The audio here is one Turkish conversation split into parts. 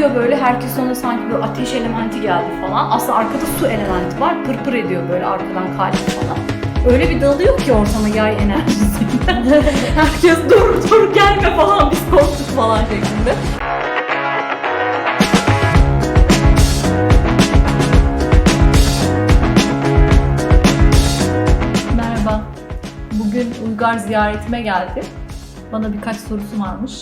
yükseliyor böyle herkes ona sanki böyle ateş elementi geldi falan. Aslında arkada su elementi var. Pırpır ediyor böyle arkadan kalp falan. Öyle bir dalıyor ki ortama yay enerjisiyle. herkes dur dur gelme falan biz korktuk falan şeklinde. Merhaba. Bugün Uygar ziyaretime geldi. Bana birkaç sorusu varmış.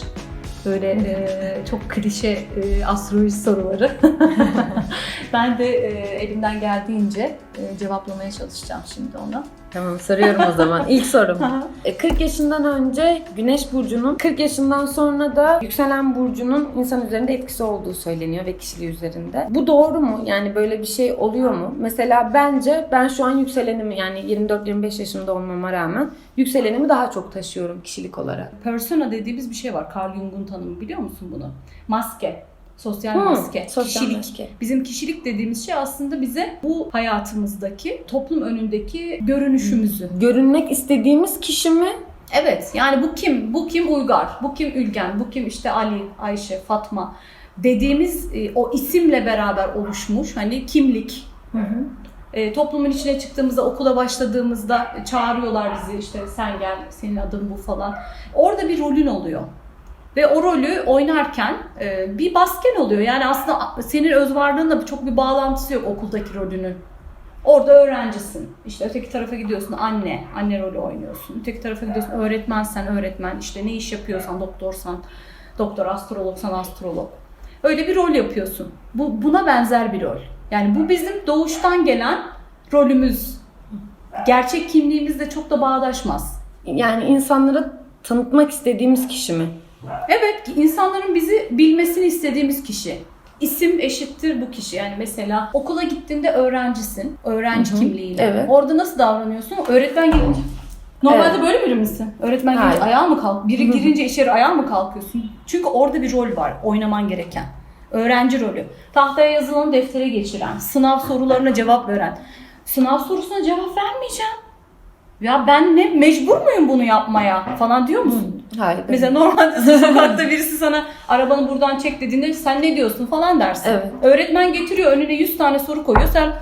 Böyle e, çok klişe e, astroloji soruları. ben de e, elimden geldiğince e, cevaplamaya çalışacağım şimdi ona. Tamam soruyorum o zaman. İlk sorum. E, 40 yaşından önce Güneş burcunun, 40 yaşından sonra da yükselen burcunun insan üzerinde etkisi olduğu söyleniyor ve kişiliği üzerinde. Bu doğru mu? Yani böyle bir şey oluyor mu? Mesela bence ben şu an yükselenimi yani 24-25 yaşında olmama rağmen yükselenimi daha çok taşıyorum kişilik olarak. Persona dediğimiz bir şey var. Carl Jung'un tanımı biliyor musun bunu? Maske. Sosyal Hmm, maske. sosyal kişilik. maske. Bizim kişilik dediğimiz şey aslında bize bu hayatımızdaki, toplum önündeki görünüşümüzü. Görünmek istediğimiz kişi mi? Evet yani bu kim? Bu kim Uygar? Bu kim Ülgen? Bu kim işte Ali, Ayşe, Fatma? Dediğimiz e, o isimle beraber oluşmuş hani kimlik. E, toplumun içine çıktığımızda, okula başladığımızda çağırıyorlar bizi işte sen gel, senin adın bu falan. Orada bir rolün oluyor. Ve o rolü oynarken e, bir basken oluyor. Yani aslında senin öz varlığınla çok bir bağlantısı yok okuldaki rolünün. Orada öğrencisin. İşte öteki tarafa gidiyorsun anne, anne rolü oynuyorsun. Öteki tarafa gidiyorsun öğretmensen öğretmen. İşte ne iş yapıyorsan doktorsan doktor, astrologsan astrolog. Öyle bir rol yapıyorsun. Bu buna benzer bir rol. Yani bu bizim doğuştan gelen rolümüz. Gerçek kimliğimizle çok da bağdaşmaz. Yani insanlara tanıtmak istediğimiz kişi mi? Evet, insanların bizi bilmesini istediğimiz kişi. İsim eşittir bu kişi. Yani mesela okula gittiğinde öğrencisin. Öğrenci Hı hı, kimliğiyle. evet. Orada nasıl davranıyorsun? Öğretmen gelince Normalde Evet. böyle biri misin? Öğretmen gelince Hayır. ayağa mı kalk? Biri girince içeri ayağa mı kalkıyorsun? Çünkü orada bir rol var oynaman gereken. Öğrenci rolü. Tahtaya yazılan deftere geçiren, sınav sorularına cevap veren. Sınav sorusuna cevap vermeyeceğim. Ya ben ne mecbur muyum bunu yapmaya falan diyor musun? Hayır. Mesela normalde sokakta birisi sana arabanı buradan çek dediğinde sen ne diyorsun falan dersin. Evet. Öğretmen getiriyor önüne 100 tane soru koyuyor sen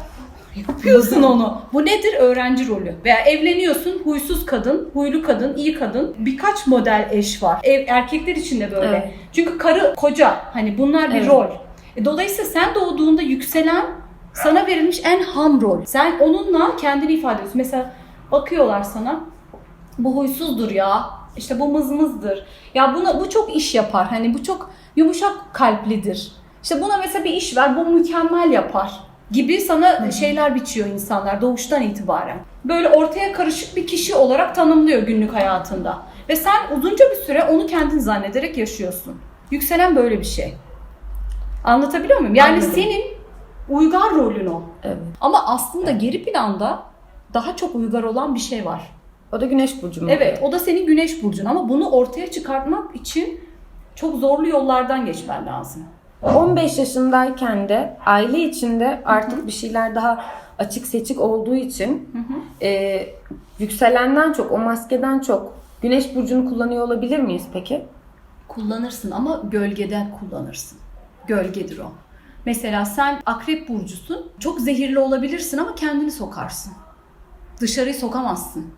yapıyorsun onu. Bu nedir? Öğrenci rolü. Veya evleniyorsun huysuz kadın, huylu kadın, iyi kadın. Birkaç model eş var. Ev, erkekler için de böyle. Evet. Çünkü karı, koca hani bunlar bir Evet. rol. E, dolayısıyla sen doğduğunda yükselen sana verilmiş en ham rol. Sen onunla kendini ifade ediyorsun. Mesela bakıyorlar sana bu huysuzdur ya. İşte bu mızmızdır. Ya buna bu çok iş yapar. Hani bu çok yumuşak kalplidir. İşte buna mesela bir iş ver. Bu mükemmel yapar gibi sana şeyler biçiyor insanlar doğuştan itibaren. Böyle ortaya karışık bir kişi olarak tanımlıyor günlük hayatında. Ve sen uzunca bir süre onu kendin zannederek yaşıyorsun. Yükselen böyle bir şey. Anlatabiliyor muyum? Yani Anladım. senin uygar rolün o. Evet. Ama aslında geri planda daha çok uygar olan bir şey var. O da Güneş burcu mu? Evet, o da senin güneş burcun ama bunu ortaya çıkartmak için çok zorlu yollardan geçmen lazım. 15 yaşındayken de aile içinde artık bir şeyler daha açık seçik olduğu için e, yükselenden çok, o maskeden çok Güneş burcunu kullanıyor olabilir miyiz peki? Kullanırsın ama gölgeden kullanırsın. Gölgedir o. Mesela sen akrep burcusun. Çok zehirli olabilirsin ama kendini sokarsın. Dışarıyı sokamazsın.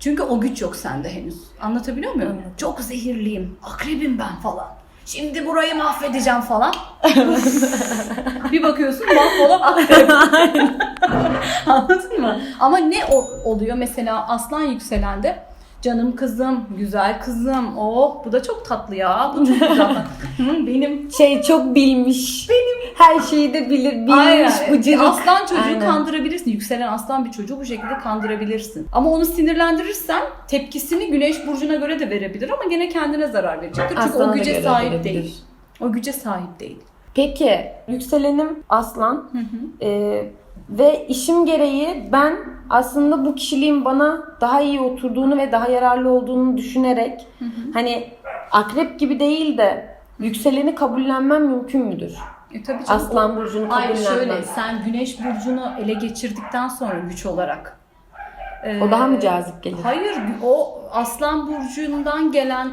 Çünkü o güç yok sende henüz. Anlatabiliyor muyum? Anladım. Çok zehirliyim. Akrebim ben falan. Şimdi burayı mahvedeceğim falan. bir bakıyorsun mahvolan akrep. Anladın mı? Ama ne oluyor? Mesela aslan yükselende canım kızım, güzel kızım, oh bu da çok tatlı ya, bu çok güzel. Hı, Benim Şey çok bilmiş. Benim her şeyi de bilir, bilmiş, Aynen. bıcırık. Aslan çocuğu Aynen. kandırabilirsin. Yükselen aslan bir çocuğu bu şekilde kandırabilirsin. Ama onu sinirlendirirsen tepkisini güneş burcuna göre de verebilir ama gene kendine zarar verecektir. Çünkü Aslana o da güce göre sahip verebilir. değil. O güce sahip değil. Peki yükselenim aslan e, ve işim gereği ben aslında bu kişiliğin bana daha iyi oturduğunu ve daha yararlı olduğunu düşünerek hani akrep gibi değil de yükseleni kabullenmem mümkün müdür? E tabii canım, Aslan burcunu Hayır kabullenmem. şöyle sen güneş burcunu ele geçirdikten sonra güç olarak. O daha mı cazip gelir? Hayır o aslan burcundan gelen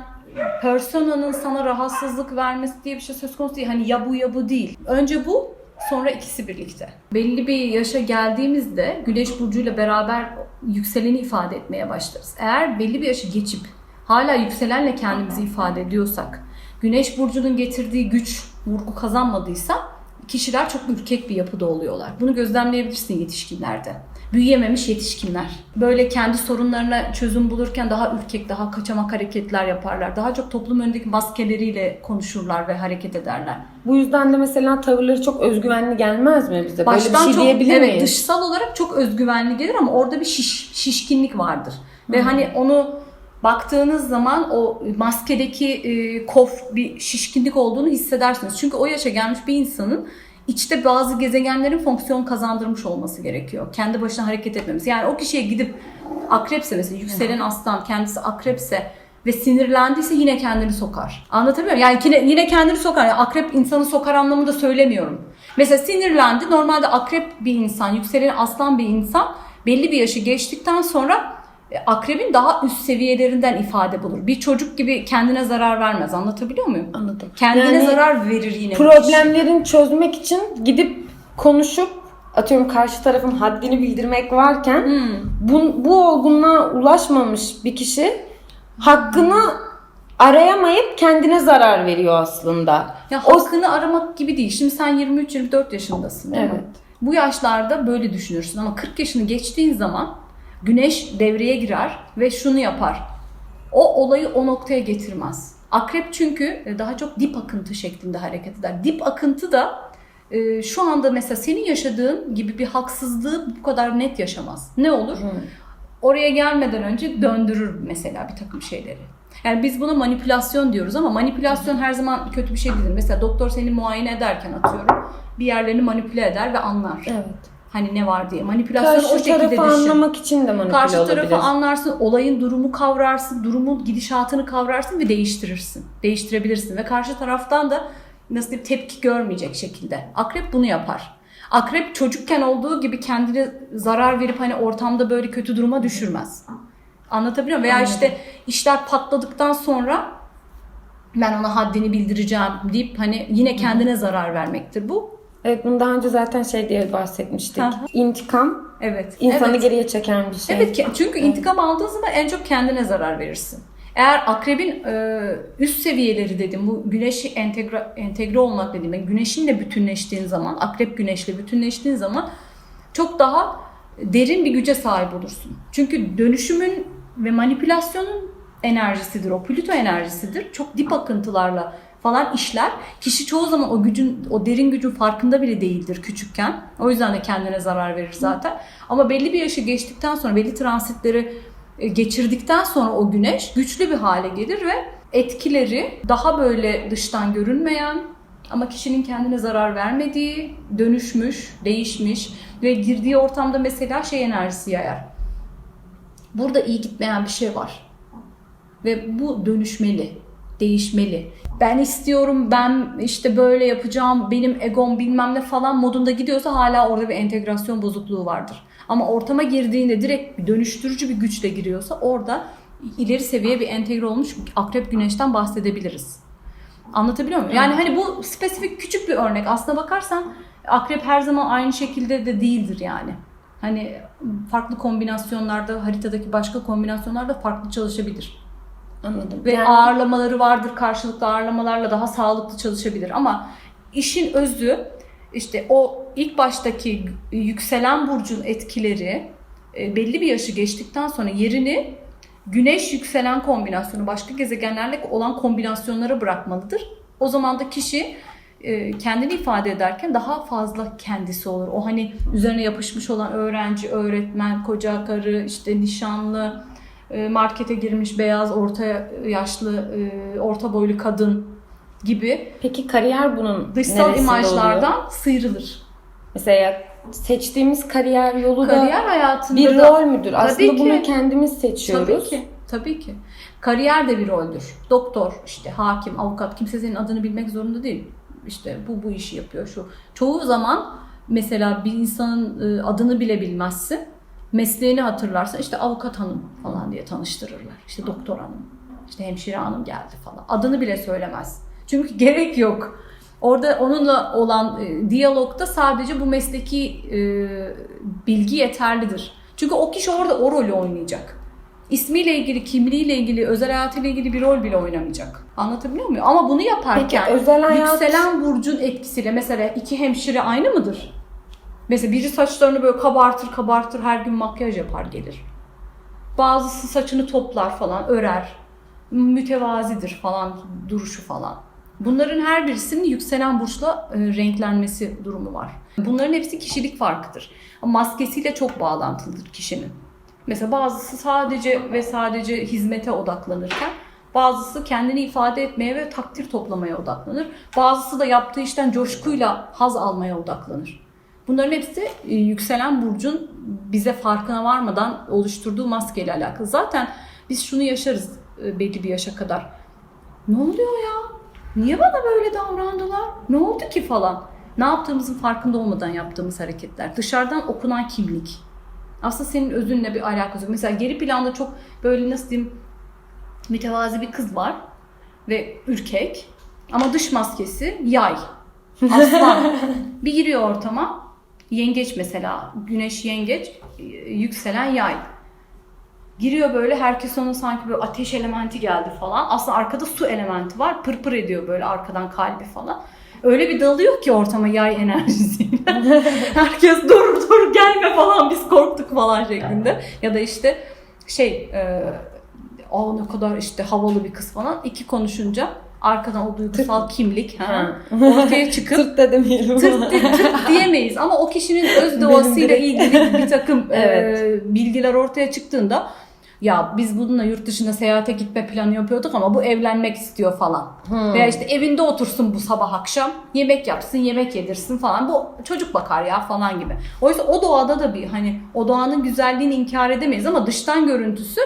personanın sana rahatsızlık vermesi diye bir şey söz konusu değil. Hani ya bu ya bu değil. Önce bu, sonra ikisi birlikte. Belli bir yaşa geldiğimizde güneş burcuyla beraber yükseleni ifade etmeye başlarız. Eğer belli bir yaşı geçip hala yükselenle kendimizi ifade ediyorsak, güneş burcunun getirdiği güç vurgu kazanmadıysa kişiler çok ürkek bir yapıda oluyorlar. Bunu gözlemleyebilirsin yetişkinlerde. Büyüyememiş yetişkinler. Böyle kendi sorunlarına çözüm bulurken daha ürkek, daha kaçamak hareketler yaparlar. Daha çok toplum önündeki maskeleriyle konuşurlar ve hareket ederler. Bu yüzden de mesela tavırları çok özgüvenli gelmez mi bize? Böyle bir şey çok diyebilir evet miyiz? dışsal olarak çok özgüvenli gelir ama orada bir şiş, şişkinlik vardır. Ve hani onu baktığınız zaman o maskedeki e, kof bir şişkinlik olduğunu hissedersiniz. Çünkü o yaşa gelmiş bir insanın içte bazı gezegenlerin fonksiyon kazandırmış olması gerekiyor. Kendi başına hareket etmemesi. Yani o kişiye gidip akrepse mesela yükselen aslan kendisi akrepse ve sinirlendiyse yine kendini sokar. Anlatabiliyor muyum? Yani yine, yine kendini sokar. Yani akrep insanı sokar anlamında söylemiyorum. Mesela sinirlendi. Normalde akrep bir insan, yükselen aslan bir insan belli bir yaşı geçtikten sonra akrebin daha üst seviyelerinden ifade bulur. Bir çocuk gibi kendine zarar vermez. Anlatabiliyor muyum? Anladım. Kendine Yani zarar verir yine. Problemlerini çözmek için gidip konuşup atıyorum karşı tarafın haddini bildirmek varken Hmm. bu, bu olgunluğa ulaşmamış bir kişi hakkını arayamayıp kendine zarar veriyor aslında. Ya O- hakkını aramak gibi değil. Şimdi sen 23-24 yaşındasın değil mi? Evet. Bu yaşlarda böyle düşünürsün ama 40 yaşını geçtiğin zaman güneş devreye girer ve şunu yapar. O olayı o noktaya getirmez. Akrep çünkü e, daha çok dip akıntı şeklinde hareket eder. Dip akıntı da e, şu anda mesela senin yaşadığın gibi bir haksızlığı bu kadar net yaşamaz. Ne olur? Oraya gelmeden önce döndürür mesela bir takım şeyleri. Yani biz buna manipülasyon diyoruz ama manipülasyon her zaman kötü bir şey değildir. Mesela doktor seni muayene ederken atıyorum bir yerlerini manipüle eder ve anlar. Evet. Hani ne var diye. Manipülasyonu o Karşı şekilde tarafı düşün. anlamak için de manipüle Karşı olabilir. tarafı anlarsın, olayın durumu kavrarsın, durumun gidişatını kavrarsın ve değiştirirsin. Değiştirebilirsin ve karşı taraftan da nasıl diyeyim tepki görmeyecek şekilde. Akrep bunu yapar. Akrep çocukken olduğu gibi kendine zarar verip hani ortamda böyle kötü duruma düşürmez. Anlatabiliyor muyum? Veya Anladım. işte işler patladıktan sonra ben ona haddini bildireceğim deyip hani yine kendine zarar vermektir bu. Evet bunu daha önce zaten şey diye bahsetmiştik. Hı. İntikam Evet. insanı evet. geriye çeken bir şey. Evet çünkü intikam aldığın zaman en çok kendine zarar verirsin. Eğer akrebin e, üst seviyeleri dedim bu güneşi entegre, entegre olmak dediğim yani güneşinle bütünleştiğin zaman akrep güneşle bütünleştiğin zaman çok daha derin bir güce sahip olursun. Çünkü dönüşümün ve manipülasyonun enerjisidir o Plüto enerjisidir. Çok dip akıntılarla falan işler. Kişi çoğu zaman o gücün, o derin gücün farkında bile değildir küçükken. O yüzden de kendine zarar verir zaten. Ama belli bir yaşı geçtikten sonra, belli transitleri e, geçirdikten sonra o güneş güçlü bir hale gelir ve etkileri daha böyle dıştan görünmeyen ama kişinin kendine zarar vermediği, dönüşmüş, değişmiş ve girdiği ortamda mesela şey enerjisi yayar. Burada iyi gitmeyen bir şey var. Ve bu dönüşmeli, değişmeli. Ben istiyorum, ben işte böyle yapacağım, benim egom bilmem ne falan modunda gidiyorsa hala orada bir entegrasyon bozukluğu vardır. Ama ortama girdiğinde direkt dönüştürücü bir güçle giriyorsa orada ileri seviye bir entegre olmuş akrep güneşten bahsedebiliriz. Anlatabiliyor muyum? Yani hani bu spesifik küçük bir örnek. Aslına bakarsan akrep her zaman aynı şekilde de değildir yani. Hani farklı kombinasyonlarda, haritadaki başka kombinasyonlarda farklı çalışabilir. Anladım. Ve Yani- ağırlamaları vardır, karşılıklı ağırlamalarla daha sağlıklı çalışabilir. Ama işin özü işte o ilk baştaki yükselen burcun etkileri e, belli bir yaşı geçtikten sonra yerini güneş yükselen kombinasyonu başka gezegenlerle olan kombinasyonlara bırakmalıdır. O zaman da kişi e, kendini ifade ederken daha fazla kendisi olur. O hani üzerine yapışmış olan öğrenci, öğretmen, koca karı, işte nişanlı, markete girmiş beyaz orta yaşlı, e, orta boylu kadın gibi Peki kariyer bunun dışsal imajlardan oluyor? sıyrılır. Mesela seçtiğimiz kariyer yolu Kariyer da hayatında bir da rol müdür? Aslında Tabii bunu ki. kendimiz seçiyoruz. Tabii ki. Tabii ki. Kariyer de bir roldür. Doktor, işte hakim, avukat kimse senin adını bilmek zorunda değil. İşte bu bu işi yapıyor şu. Çoğu zaman mesela bir insanın e, adını bile bilmezsin. Mesleğini hatırlarsın. işte avukat hanım falan diye tanıştırırlar. İşte doktor hanım. işte hemşire hanım geldi falan. Adını bile söylemez. Çünkü gerek yok. Orada onunla olan e, diyalogda sadece bu mesleki e, bilgi yeterlidir. Çünkü o kişi orada o rolü oynayacak. İsmiyle ilgili, kimliğiyle ilgili, özel hayatıyla ilgili bir rol bile oynamayacak. Anlatabiliyor muyum? Ama bunu yaparken Peki, özel hayat- yükselen burcun etkisiyle mesela iki hemşire aynı mıdır? Mesela biri saçlarını böyle kabartır kabartır her gün makyaj yapar gelir. Bazısı saçını toplar falan, örer. Mütevazidir falan, duruşu falan. Bunların her birisinin yükselen burçla e, renklenmesi durumu var. Bunların hepsi kişilik farkıdır. Maskesiyle çok bağlantılıdır kişinin. Mesela bazısı sadece ve sadece hizmete odaklanırken bazısı kendini ifade etmeye ve takdir toplamaya odaklanır. Bazısı da yaptığı işten coşkuyla haz almaya odaklanır. Bunların hepsi e, yükselen burcun bize farkına varmadan oluşturduğu maskeyle alakalı. Zaten biz şunu yaşarız e, belli bir yaşa kadar. Ne oluyor ya? Niye bana böyle davrandılar? Ne oldu ki falan? Ne yaptığımızın farkında olmadan yaptığımız hareketler. Dışarıdan okunan kimlik. Aslında senin özünle bir alakası yok. Mesela geri planda çok böyle nasıl diyeyim mütevazi bir kız var ve ürkek ama dış maskesi yay. Aslan. bir giriyor ortama. Yengeç mesela. Güneş yengeç. e, Yükselen yay. Giriyor böyle herkes ona sanki böyle ateş elementi geldi falan. Aslında arkada su elementi var. Pırpır ediyor böyle arkadan kalbi falan. Öyle bir dalıyor ki ortama yay enerjisiyle. herkes dur dur gelme falan biz korktuk falan şeklinde. Ya da işte şey e, Aa ne kadar işte havalı bir kız falan. İki konuşunca arkadan o duygusal kimlik ha, ortaya çıkıp Tırt da demeyelim. tırt, di- tırt diyemeyiz ama o kişinin öz doğasıyla ilgili bir takım Evet. e, bilgiler ortaya çıktığında ya biz bununla yurt dışına seyahate gitme planı yapıyorduk ama bu evlenmek istiyor falan. Hmm. Veya işte evinde otursun bu sabah akşam yemek yapsın yemek yedirsin falan. Bu çocuk bakar ya falan gibi. Oysa o doğada da bir hani o doğanın güzelliğini inkar edemeyiz ama dıştan görüntüsü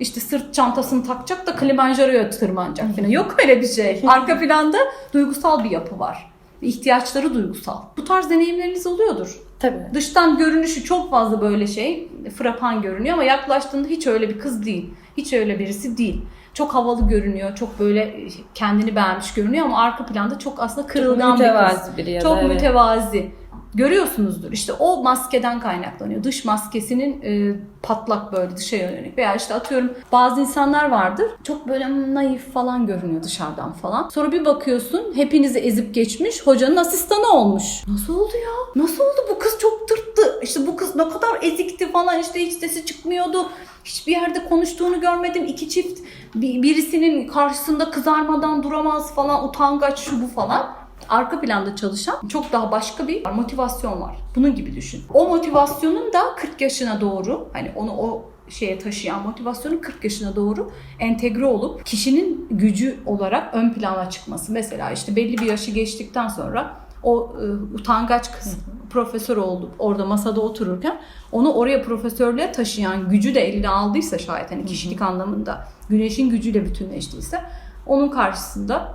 işte sırt çantasını takacak da Kilimanjaro'ya tırmanacak falan. Yok öyle bir şey. Arka planda duygusal bir yapı var. İhtiyaçları duygusal. Bu tarz deneyimleriniz oluyordur. Tabii. Dıştan görünüşü çok fazla böyle şey, frapan görünüyor ama yaklaştığında hiç öyle bir kız değil. Hiç öyle birisi değil. Çok havalı görünüyor, çok böyle kendini beğenmiş görünüyor ama arka planda çok aslında kırılgan bir kız. biri ya da Çok evet. mütevazi. Görüyorsunuzdur işte o maskeden kaynaklanıyor. Dış maskesinin e, patlak böyle dışa yönelik veya işte atıyorum bazı insanlar vardır çok böyle naif falan görünüyor dışarıdan falan. Sonra bir bakıyorsun hepinizi ezip geçmiş hocanın asistanı olmuş. Nasıl oldu ya? Nasıl oldu? Bu kız çok tırttı. İşte bu kız ne kadar ezikti falan işte hiç sesi çıkmıyordu. Hiçbir yerde konuştuğunu görmedim. İki çift bir- birisinin karşısında kızarmadan duramaz falan utangaç şu bu falan arka planda çalışan çok daha başka bir motivasyon var. Bunun gibi düşün. O motivasyonun da 40 yaşına doğru hani onu o şeye taşıyan motivasyonun 40 yaşına doğru entegre olup kişinin gücü olarak ön plana çıkması. Mesela işte belli bir yaşı geçtikten sonra o e, utangaç kız profesör oldu orada masada otururken onu oraya profesörlüğe taşıyan gücü de eline aldıysa şayet hani kişilik anlamında güneşin gücüyle bütünleştiyse onun karşısında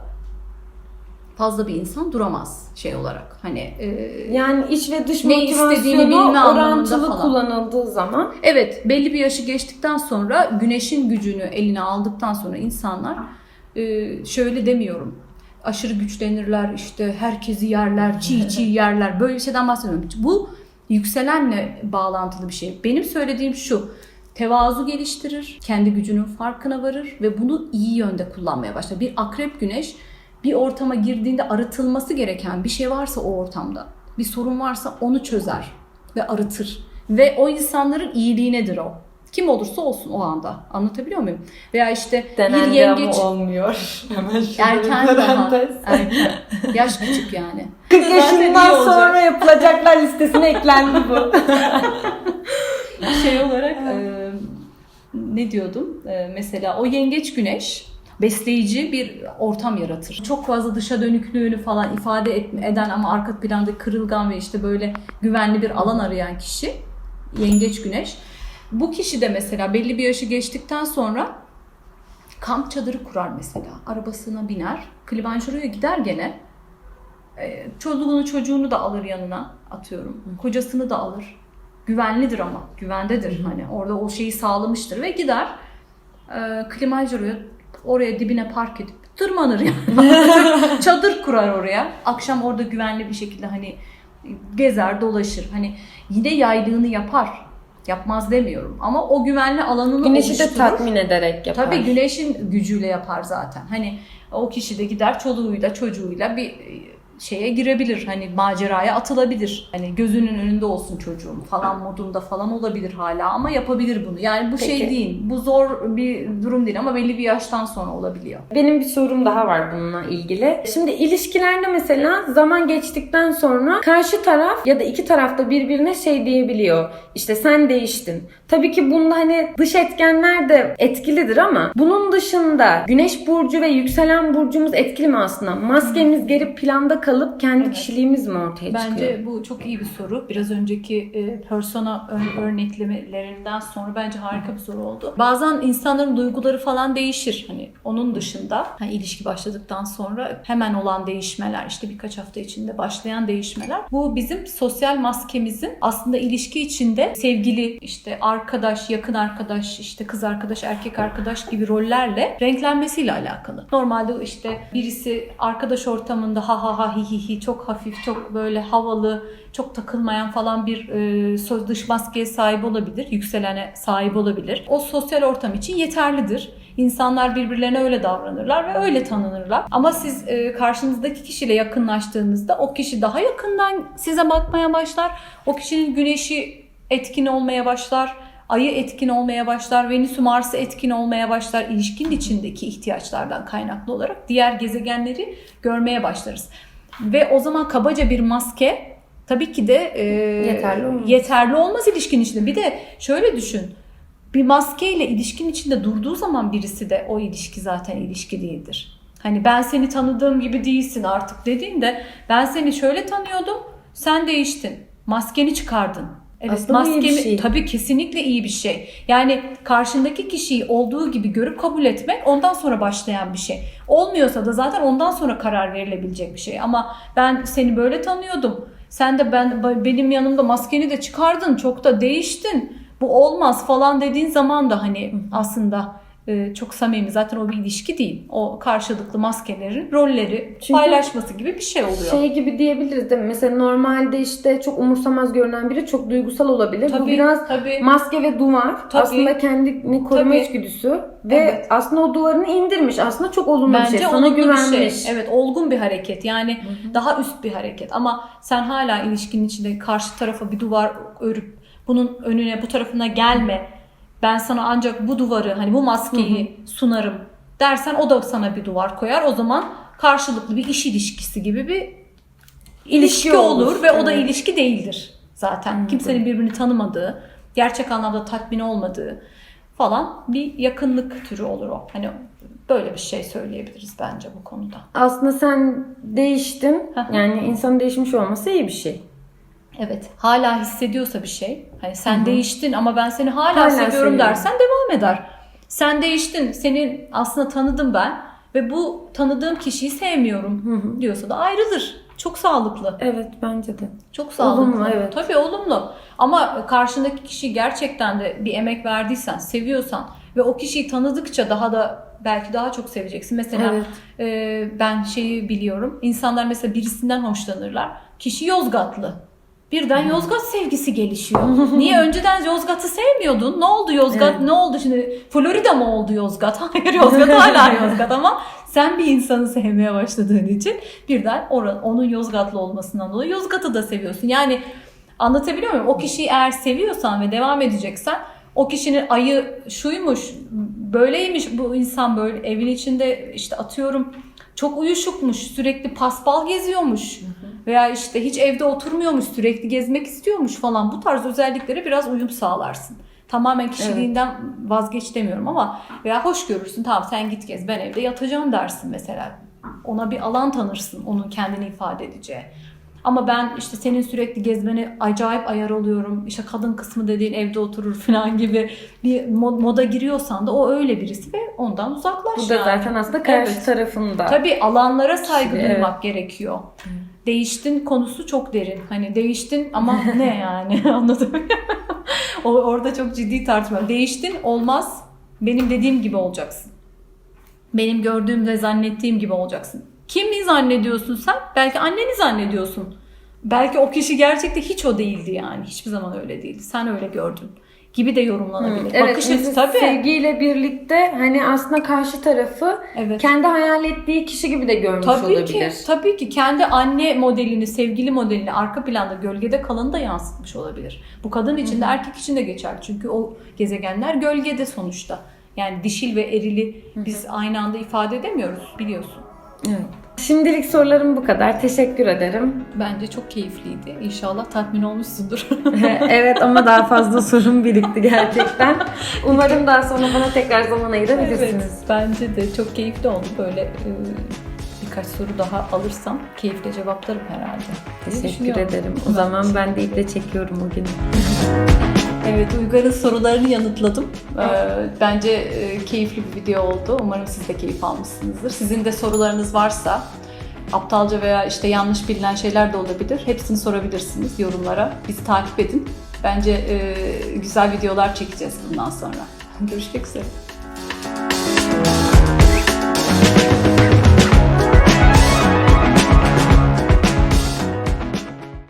fazla bir insan duramaz şey olarak. Hani e, Yani iç ve dış Ne istediğini bilme orantılı falan. kullanıldığı zaman evet belli bir yaşı geçtikten sonra güneşin gücünü eline aldıktan sonra insanlar e, şöyle demiyorum. Aşırı güçlenirler işte herkesi yerler, çiğ çiğ yerler. Böyle bir şeyden bahsediyorum. Bu yükselenle bağlantılı bir şey. Benim söylediğim şu. Tevazu geliştirir, kendi gücünün farkına varır ve bunu iyi yönde kullanmaya başlar. Bir akrep güneş bir ortama girdiğinde arıtılması gereken bir şey varsa o ortamda, bir sorun varsa onu çözer ve arıtır. Ve o insanların iyiliğinedir o. Kim olursa olsun o anda. Anlatabiliyor muyum? Veya işte bir denendi yengeç olmuyor. Hemen erken bir daha. Erken. Yaş küçük yani. 40 Zaten iyi yaşından sonra yapılacaklar listesine eklendi bu. şey olarak e, ne diyordum? E, mesela o yengeç güneş besleyici bir ortam yaratır. Çok fazla dışa dönüklüğünü falan ifade et- eden ama arka planda kırılgan ve işte böyle güvenli bir alan arayan kişi yengeç güneş. Bu kişi de mesela belli bir yaşı geçtikten sonra kamp çadırı kurar mesela. Arabasına biner. Kilimanjaro'ya gider gene. E, çoluğunu çocuğunu da alır yanına atıyorum. Kocasını da alır. Güvenlidir ama. Güvendedir hani. Orada o şeyi sağlamıştır ve gider. E, Kilimanjaro'ya oraya dibine park edip tırmanır yani. Çadır kurar oraya. Akşam orada güvenli bir şekilde hani gezer dolaşır. Hani yine yaylığını yapar. Yapmaz demiyorum ama o güvenli alanını Güneşi de oluşturur. tatmin ederek yapar. Tabii güneşin gücüyle yapar zaten. Hani o kişi de gider çoluğuyla çocuğuyla bir şeye girebilir. Hani maceraya atılabilir. Hani gözünün önünde olsun çocuğum falan modunda falan olabilir hala ama yapabilir bunu. Yani bu şey Peki. değil. Bu zor bir durum değil ama belli bir yaştan sonra olabiliyor. Benim bir sorum daha var bununla ilgili. Şimdi ilişkilerde mesela zaman geçtikten sonra karşı taraf ya da iki taraf da birbirine şey diyebiliyor. İşte sen değiştin. Tabii ki bunda hani dış etkenler de etkilidir ama bunun dışında güneş burcu ve yükselen burcumuz etkili mi aslında? Maskemiz geri planda kalıp kendi Evet. kişiliğimiz mi ortaya çıkıyor? Bence bu çok iyi bir soru. Biraz önceki e, persona ör- örneklemelerinden sonra bence harika bir soru oldu. Bazen insanların duyguları falan değişir. Hani onun dışında hani ilişki başladıktan sonra hemen olan değişmeler, işte birkaç hafta içinde başlayan değişmeler. Bu bizim sosyal maskemizin aslında ilişki içinde sevgili, işte arkadaş, yakın arkadaş, işte kız arkadaş, erkek arkadaş gibi rollerle renklenmesiyle alakalı. Normalde işte birisi arkadaş ortamında ha ha ha hi hi hi çok hafif, çok böyle havalı, çok takılmayan falan bir e, dış maskeye sahip olabilir, yükselene sahip olabilir. O sosyal ortam için yeterlidir. İnsanlar birbirlerine öyle davranırlar ve öyle tanınırlar. Ama siz e, karşınızdaki kişiyle yakınlaştığınızda o kişi daha yakından size bakmaya başlar. O kişinin güneşi etkin olmaya başlar. Ayı etkin olmaya başlar, Venüs'ü Mars'ı etkin olmaya başlar. İlişkinin içindeki ihtiyaçlardan kaynaklı olarak diğer gezegenleri görmeye başlarız. Ve o zaman kabaca bir maske tabii ki de e, Yeterli olmaz. yeterli olmaz ilişkinin içinde. Bir de şöyle düşün. Bir maskeyle ilişkinin içinde durduğu zaman birisi de o ilişki zaten ilişki değildir. Hani ben seni tanıdığım gibi değilsin artık dediğinde ben seni şöyle tanıyordum, sen değiştin. Maskeni çıkardın. Evet, Aslında bu iyi bir şey. tabii kesinlikle iyi bir şey. Yani karşındaki kişiyi olduğu gibi görüp kabul etmek ondan sonra başlayan bir şey. Olmuyorsa da zaten ondan sonra karar verilebilecek bir şey. Ama ben seni böyle tanıyordum. Sen de ben benim yanımda maskeni de çıkardın, çok da değiştin. Bu olmaz falan dediğin zaman da hani aslında çok samimi zaten o bir ilişki değil. O karşılıklı maskelerin rolleri Çünkü- paylaşması gibi bir şey oluyor. Şey gibi diyebiliriz değil mi? Mesela normalde işte çok umursamaz görünen biri çok duygusal olabilir. Bu Tabii, biraz tabii. maske ve duvar. Tabii. Aslında kendini koruma Tabii. içgüdüsü ve Evet. aslında o duvarını indirmiş. Aslında çok olumlu bir Bence şey. Sana olumlu güvenmiş. bir şey. Evet olgun bir hareket. Yani daha üst bir hareket. Ama sen hala ilişkinin içinde karşı tarafa bir duvar örüp bunun önüne bu tarafına gelme. Ben sana ancak bu duvarı hani bu maskeyi sunarım dersen o da sana bir duvar koyar. O zaman karşılıklı bir iş ilişkisi gibi bir ilişki olur, olur. ve o da Evet. ilişki değildir zaten. Kimsenin birbirini tanımadığı, gerçek anlamda tatmin olmadığı falan bir yakınlık türü olur o. Hani böyle bir şey söyleyebiliriz bence bu konuda. Aslında sen değiştin. Hı hı. yani insanın değişmiş olması iyi bir şey. Evet. Hala hissediyorsa bir şey. Hani sen değiştin ama ben seni hala, Hala seviyorum seviyorum. dersen devam eder. Sen değiştin. Senin aslında tanıdım ben ve bu tanıdığım kişiyi sevmiyorum diyorsa da ayrılır. Çok sağlıklı. Evet bence de. Çok sağlıklı. Olumlu, evet. Tabii olumlu. Ama karşındaki kişi gerçekten de bir emek verdiysen, seviyorsan ve o kişiyi tanıdıkça daha da belki daha çok seveceksin. Mesela Evet. e, ben şeyi biliyorum. İnsanlar mesela birisinden hoşlanırlar. Kişi Yozgatlı. Birden Yozgat sevgisi gelişiyor. Niye önceden Yozgat'ı sevmiyordun? Ne oldu Yozgat? Evet. Ne oldu şimdi? Florida mı oldu Yozgat? Hayır Yozgat hala Yozgat ama sen bir insanı sevmeye başladığın için birden onun Yozgatlı olmasından dolayı Yozgat'ı da seviyorsun. Yani anlatabiliyor muyum? O kişiyi eğer seviyorsan ve devam edeceksen o kişinin ayı şuymuş, böyleymiş bu insan böyle evin içinde işte atıyorum çok uyuşukmuş, sürekli paspal geziyormuş veya işte hiç evde oturmuyormuş, sürekli gezmek istiyormuş falan. Bu tarz özelliklere biraz uyum sağlarsın. Tamamen kişiliğinden vazgeç demiyorum ama veya hoş görürsün. Tamam sen git gez ben evde yatacağım dersin mesela. Ona bir alan tanırsın onun kendini ifade edeceği. Ama ben işte senin sürekli gezmene acayip ayar oluyorum. İşte kadın kısmı dediğin evde oturur falan gibi bir mod- moda giriyorsan da o öyle birisi ve ondan uzaklaş Bu da yani. zaten aslında karşı Evet. tarafında. Tabii alanlara saygı Evet. duymak gerekiyor. Değiştin konusu çok derin. Hani değiştin ama ne yani o orada çok ciddi tartışma. Değiştin olmaz. Benim dediğim gibi olacaksın. Benim gördüğüm ve zannettiğim gibi olacaksın. Kimi zannediyorsun sen? Belki anneni zannediyorsun. Belki o kişi gerçekte hiç o değildi yani. Hiçbir zaman öyle değildi. Sen öyle gördün. Gibi de yorumlanabilir. Evet, Bakış açısı tabii. sevgiyle birlikte hani aslında karşı tarafı Evet. kendi hayal ettiği kişi gibi de görmüş Tabii olabilir. ki, tabii ki kendi anne modelini, sevgili modelini arka planda gölgede kalanı da yansıtmış olabilir. Bu kadın için de erkek için de geçer. Çünkü o gezegenler gölgede sonuçta. Yani dişil ve erili biz aynı anda ifade edemiyoruz biliyorsun. Evet. Şimdilik sorularım bu kadar. Teşekkür ederim. Bence çok keyifliydi. İnşallah tatmin olmuşsundur. evet ama daha fazla sorun birikti gerçekten. Umarım daha sonra bana tekrar zaman ayırabilirsiniz. bence de çok keyifli oldu. Böyle e, birkaç soru daha alırsam keyifle cevaplarım herhalde. Teşekkür ederim. O zaman ben de iple çekiyorum o gün. Evet, Uygar'ın sorularını yanıtladım. Ee, bence e, keyifli bir video oldu. Umarım siz de keyif almışsınızdır. Sizin de sorularınız varsa, aptalca veya işte yanlış bilinen şeyler de olabilir. Hepsini sorabilirsiniz yorumlara. Bizi takip edin. Bence e, güzel videolar çekeceğiz bundan sonra. Görüşmek üzere.